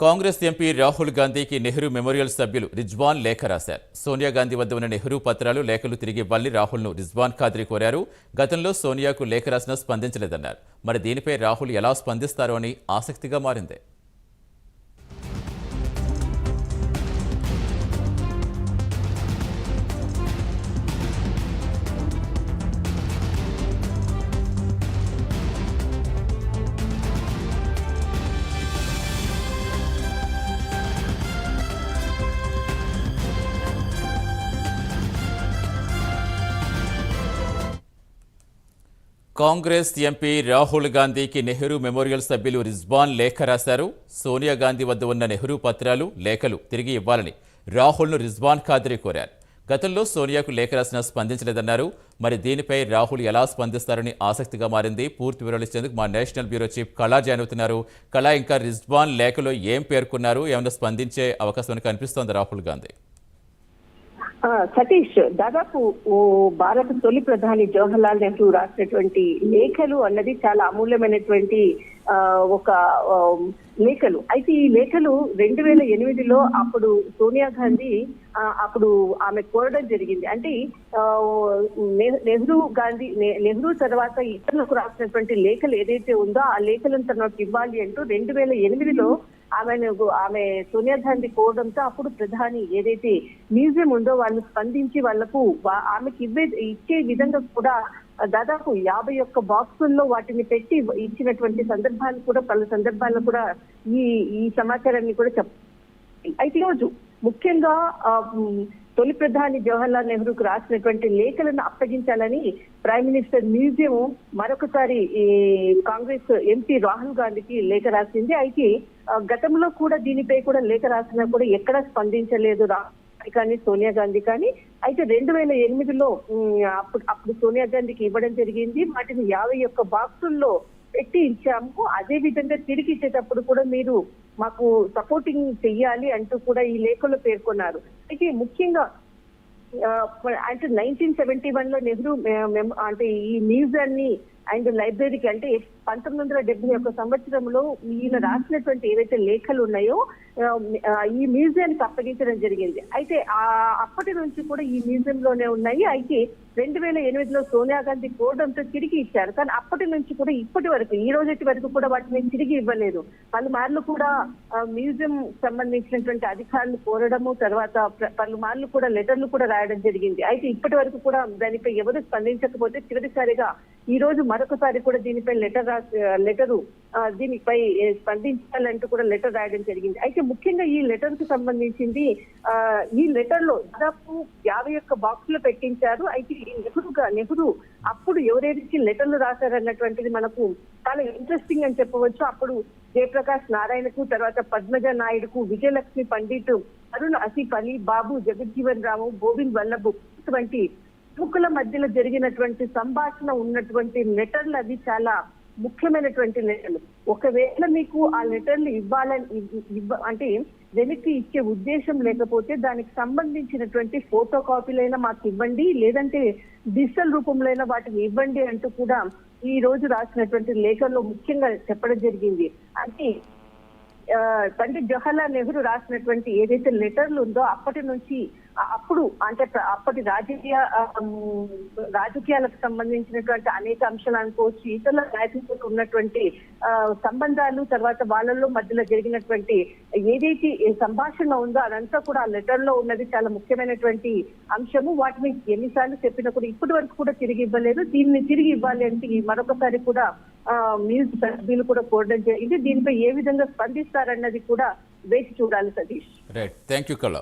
Congress MP Rahul గాంధీకి Nehru memorial సభ్యులు రిజ్వాన్ లేఖ రాశారు. సోనియా గాంధీ వద్ద ఉన్న నెహ్రూ పత్రాలు లేఖలు తిరిగి ఇవ్వాలని రాహుల్ను రిజ్వాన్ ఖాద్రి కోరారు. గతంలో సోనియాకు లేఖ రాసినా స్పందించలేదన్నారు. మరి దీనిపై రాహుల్ ఎలా స్పందిస్తారో అని ఆసక్తిగా మారింది. కాంగ్రెస్ ఎంపీ రాహుల్ గాంధీకి నెహ్రూ మెమోరియల్ సభ్యులు రిజ్వాన్ లేఖ రాశారు. సోనియా గాంధీ వద్ద ఉన్న నెహ్రూ పత్రాలు లేఖలు తిరిగి ఇవ్వాలని రాహుల్ను రిజ్వాన్ ఖాద్రి కోరారు. గతంలో సోనియాకు లేఖ రాసినా స్పందించలేదన్నారు. మరి దీనిపై రాహుల్ ఎలా స్పందిస్తారని ఆసక్తిగా మారింది. పూర్తి వివరాలు ఇచ్చేందుకు మా national bureau chief Kala join అవుతున్నారు కళా ఇంకా రిజ్వాన్ లేఖలో ఏం పేర్కొన్నారు? ఏమైనా స్పందించే అవకాశం కనిపిస్తోంది రాహుల్ గాంధీ? సతీష్ దాదాపు ఓ భారత తొలి ప్రధాని జవహర్లాల్ నెహ్రూ రాసినటువంటి లేఖలు అన్నది చాలా అమూల్యమైనటువంటి ఆ, ఒక లేఖలు. అయితే ఈ లేఖలు రెండు వేల ఎనిమిదిలో అప్పుడు సోనియా గాంధీ ఆ, అప్పుడు ఆమె కోరడం జరిగింది. అంటే ఆ, నెహ్రూ గాంధీ నెహ్రూ తర్వాత ఇతరులకు రాసినటువంటి లేఖలు ఏదైతే ఉందో ఆ లేఖలను తనకు ఇవ్వాలి అంటూ రెండు వేల ఎనిమిదిలో ఆమెను ఆమె సోనియా గాంధీ కోవడంతో అప్పుడు ప్రధాని ఏదైతే మ్యూజియం ఉందో వాళ్ళు స్పందించి వాళ్ళకు ఆమెకి ఇవ్వే ఇచ్చే విధంగా కూడా దాదాపు యాభై ఒక్క బాక్సుల్లో వాటిని పెట్టి ఇచ్చినటువంటి సందర్భాలు కూడా పలు సందర్భాల్లో కూడా ఈ ఈ సమాచారాన్ని కూడా చెప్ అయితే ఈరోజు ముఖ్యంగా ఆ, తొలి ప్రధాని జవహర్లాల్ నెహ్రూకు రాసినటువంటి లేఖలను అప్పగించాలని ప్రైమ్ మినిస్టర్ మ్యూజియం మరొకసారి ఈ కాంగ్రెస్ ఎంపీ రాహుల్ గాంధీకి లేఖ రాసింది. అయితే గతంలో కూడా దీనిపై కూడా లేఖ రాసినా కూడా ఎక్కడా స్పందించలేదు రాహుల్ కానీ సోనియా గాంధీ కానీ. అయితే రెండు వేల ఎనిమిదిలో అప్పుడు అప్పుడు సోనియా గాంధీకి ఇవ్వడం జరిగింది. వాటిని యాభై ఒక్క బాక్సుల్లో పెట్టి ఇచ్చాము. అదే విధంగా తిరిగి ఇచ్చేటప్పుడు కూడా మీరు మాకు సపోర్టింగ్ చెయ్యాలి అంటూ కూడా ఈ లేఖలో పేర్కొన్నారు. అయితే ముఖ్యంగా అంటే నైన్టీన్ సెవెంటీ వన్లో నెహ్రూ అంటే ఈ మ్యూజియాన్ని అండ్ లైబ్రరీకి అంటే పంతొమ్మిది వందల డెబ్బై ఒక సంవత్సరంలో ఈయన రాసినటువంటి ఏవైతే లేఖలు ఉన్నాయో ఈ మ్యూజియానికి అప్పగించడం జరిగింది. అయితే ఆ అప్పటి నుంచి కూడా ఈ మ్యూజియం లోనే ఉన్నాయి. అయితే రెండు వేల ఎనిమిదిలో సోనియా గాంధీ కోరడంతో తిరిగి ఇచ్చారు. కానీ అప్పటి నుంచి కూడా ఇప్పటి వరకు ఈ రోజటి వరకు కూడా వాటిని తిరిగి ఇవ్వలేదు. పలుమార్లు కూడా మ్యూజియం సంబంధించినటువంటి అధికారులు కోరడము తర్వాత పలుమార్లు కూడా లెటర్లు కూడా రాయడం జరిగింది. అయితే ఇప్పటి వరకు కూడా దానిపై ఎవరు స్పందించకపోతే చివరిసారిగా ఈ రోజు మరొకసారి కూడా దీనిపై లెటర్ రాసి లెటరు దీనిపై స్పందించాలంటూ కూడా లెటర్ రాయడం జరిగింది. అయితే ముఖ్యంగా ఈ లెటర్కు సంబంధించింది ఆ, ఈ లెటర్లో దాదాపు యాభై ఒక్క బాక్సులు పెట్టించారు. అయితే ఈ నెహ్రూ నెహ్రూ అప్పుడు ఎవరెవరికి లెటర్లు రాశారన్నటువంటిది మనకు చాలా ఇంట్రెస్టింగ్ అని చెప్పవచ్చు. అప్పుడు జయప్రకాష్ నారాయణకు తర్వాత పద్మజ నాయుడుకు విజయలక్ష్మి పండిట్ అరుణ్ అసీఫ్ అలీ బాబు జగజ్జీవన్ రాము గోవింద్ వల్లభు ఇటువంటి ముక్కుల మధ్యలో జరిగినటువంటి సంభాషణ ఉన్నటువంటి లెటర్లు అవి చాలా ముఖ్యమైనటువంటి లెటర్లు. ఒకవేళ మీకు ఆ లెటర్లు ఇవ్వాలని ఇవ్వ అంటే వెనక్కి ఇచ్చే ఉద్దేశం లేకపోతే దానికి సంబంధించినటువంటి ఫోటో కాపీలైనా మాకు ఇవ్వండి లేదంటే డిజిటల్ రూపంలో అయినా వాటిని ఇవ్వండి అంటూ కూడా ఈ రోజు రాసినటువంటి లేఖల్లో ముఖ్యంగా చెప్పడం జరిగింది. అంటే పండిత్ జవహర్లాల్ నెహ్రూ రాసినటువంటి ఏదైతే లెటర్లు ఉందో అప్పటి నుంచి అప్పుడు అంటే అప్పటి రాజకీయ రాజకీయాలకు సంబంధించినటువంటి అనేక అంశాలు అనుకోవచ్చు ఇతరుల నాయకులతో ఉన్నటువంటి సంబంధాలు తర్వాత వాళ్ళలో మధ్యలో జరిగినటువంటి ఏదైతే సంభాషణ ఉందో అదంతా కూడా ఆ లెటర్లో ఉన్నది చాలా ముఖ్యమైనటువంటి అంశము. వాటిని ఎన్నిసార్లు చెప్పినా కూడా ఇప్పటి వరకు కూడా తిరిగి ఇవ్వలేదు. దీన్ని తిరిగి ఇవ్వాలి అంటే మరొకసారి కూడా మ్యూజ్ సభ్యులు కూడా కోరడం జరిగింది. దీనిపై ఏ విధంగా స్పందిస్తారన్నది కూడా వేచి చూడాలి సతీష్. రైట్ థ్యాంక్ యూ కళ